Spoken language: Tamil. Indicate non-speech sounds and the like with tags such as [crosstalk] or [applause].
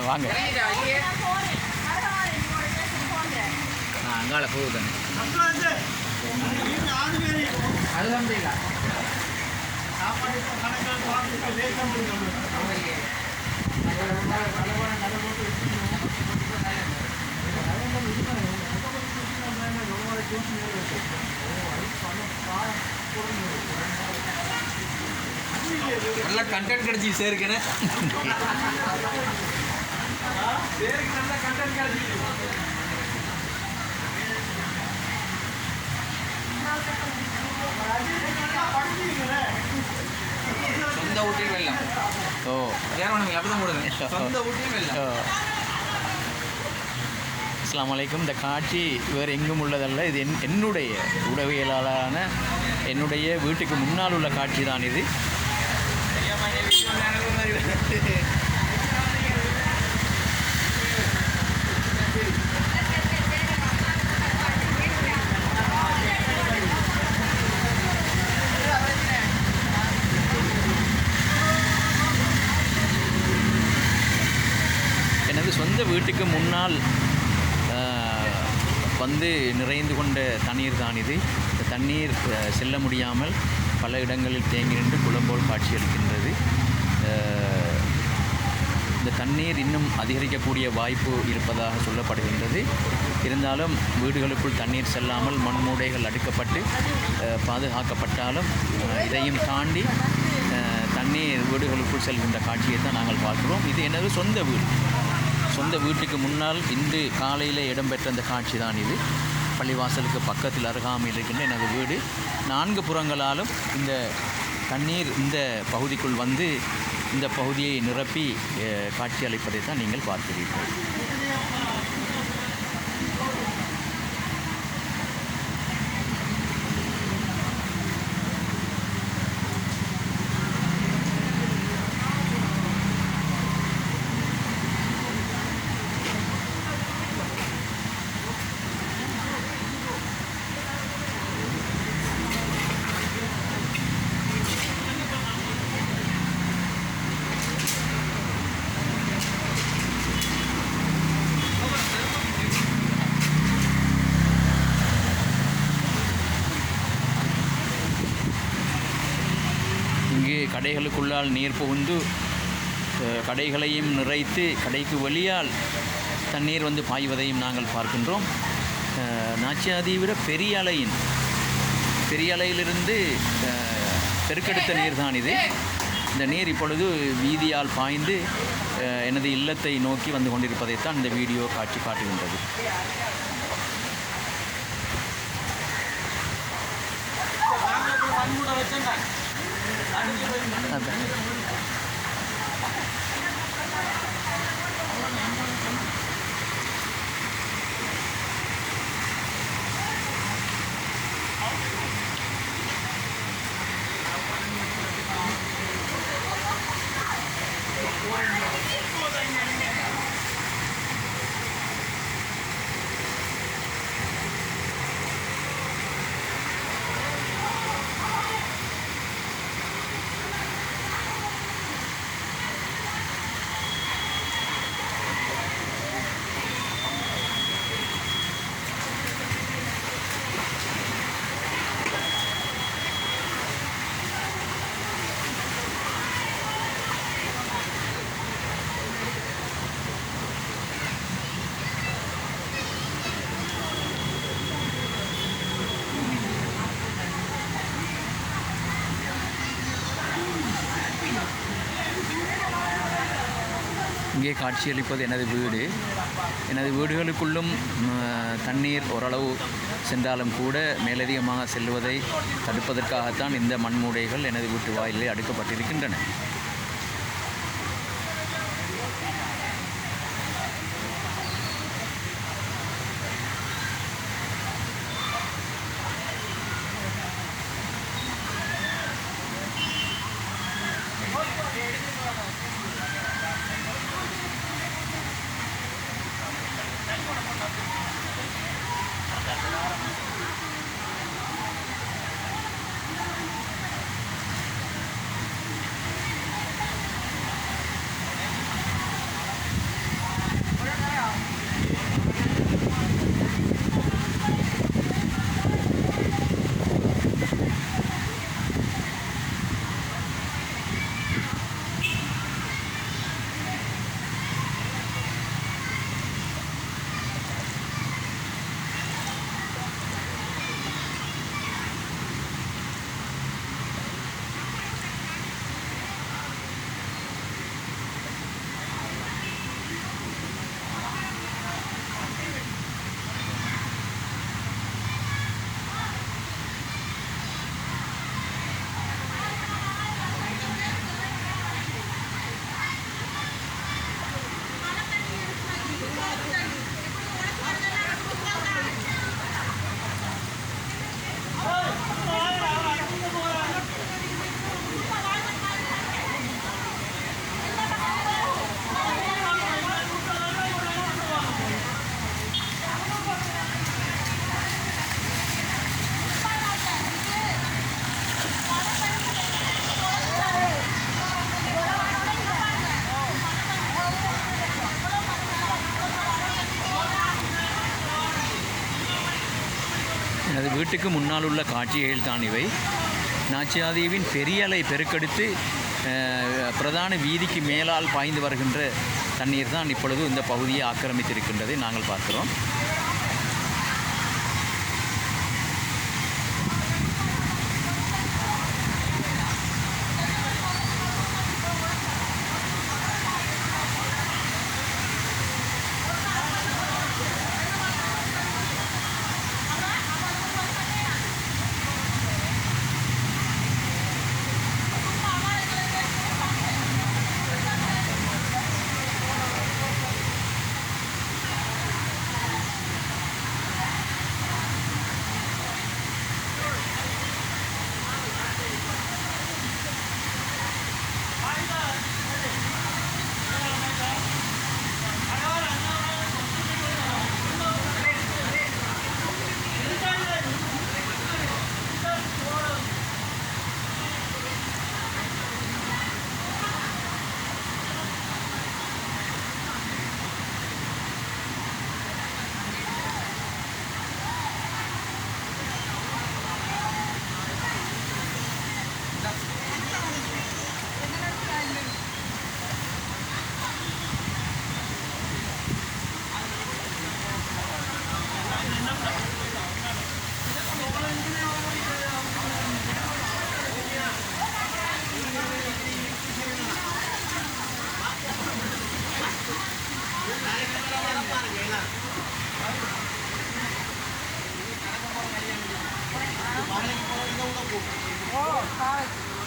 வாங்க. அங்கால போகுது நல்ல கண்டென்ட் கிடைச்சி சேருக்கேனே நல்ல கண்டென்ட் சொந்த ஊட்டியில் வெள்ளம் ஓ. வேற ஒன்றும் அப்படி தான் போடுங்க [laughs] சொந்த ஊட்டியில் வெள்ளம் ஓ. அஸ்ஸலாமு அலைக்கும். இந்த காட்சி வேறு எங்கும் உள்ளதல்ல. இது என் என்னுடைய உடவியலாளரான என்னுடைய வீட்டுக்கு முன்னால் உள்ள காட்சி தான் இது. சொந்த வீட்டுக்கு முன்னால் வந்து நிறைந்து கொண்ட தண்ணீர் தான் இது. இந்த தண்ணீர் செல்ல முடியாமல் பல இடங்களில் தேங்கி நின்று குளம்போல் காட்சியளிக்கின்றது. இந்த தண்ணீர் இன்னும் அதிகரிக்கக்கூடிய வாய்ப்பு இருப்பதாக சொல்லப்படுகின்றது. இருந்தாலும் வீடுகளுக்குள் தண்ணீர் செல்லாமல் மண்மூடைகள் அடுக்கப்பட்டு பாதுகாக்கப்பட்டாலும் இதையும் தாண்டி தண்ணீர் வீடுகளுக்குள் செல்கின்ற காட்சியை தான் நாங்கள் பார்க்கிறோம். இது எனது சொந்த வீடு. சொந்த வீட்டுக்கு முன்னால் இன்று காலையில் இடம்பெற்ற அந்த காட்சி தான் இது. பள்ளிவாசலுக்கு பக்கத்தில் அருகாமையில் இருக்கின்ற எனது வீடு. நான்கு புறங்களாலும் இந்த தண்ணீர் இந்த பகுதிக்குள் வந்து இந்த பகுதியை நிரப்பி காட்சி அளிப்பதை தான் நீங்கள் பார்க்கிறீர்கள் இங்கே கடைகளுக்குள்ளால் நீர் புகுந்து கடைகளையும் நிறைத்து கடைக்கு வெளியால் தண்ணீர் வந்து பாய்வதையும் நாங்கள் பார்க்கின்றோம். நாச்சியாதியை விட பெரிய அலையின் பெரிய அலையிலிருந்து பெருக்கெடுத்த நீர் தான் இது. இந்த நீர் இப்பொழுது வீதியால் பாய்ந்து எனது இல்லத்தை நோக்கி வந்து கொண்டிருப்பதைத்தான் இந்த வீடியோ காட்சி காட்டுகின்றது. あり。இங்கே காட்சியளிப்பது எனது வீடு. எனது வீடுகளுக்குள்ளும் தண்ணீர் ஓரளவு சென்றாலும் கூட மேலதிகமாக செல்வதை தடுப்பதற்காகத்தான் இந்த மண்மூடைகள் எனது வீட்டு வாயிலே அடுக்கப்பட்டிருக்கின்றன. வீட்டுக்கு முன்னால் உள்ள காட்சிகள் தான் இவை. நாச்சியாதீவின் பெரிய அலை பெருக்கெடுத்து பிரதான வீதிக்கு மேலால் பாய்ந்து வருகின்ற தண்ணீர் தான் இப்பொழுது இந்த பகுதியை ஆக்கிரமித்திருக்கின்றதை நாங்கள் பார்க்கிறோம். Oh, hi.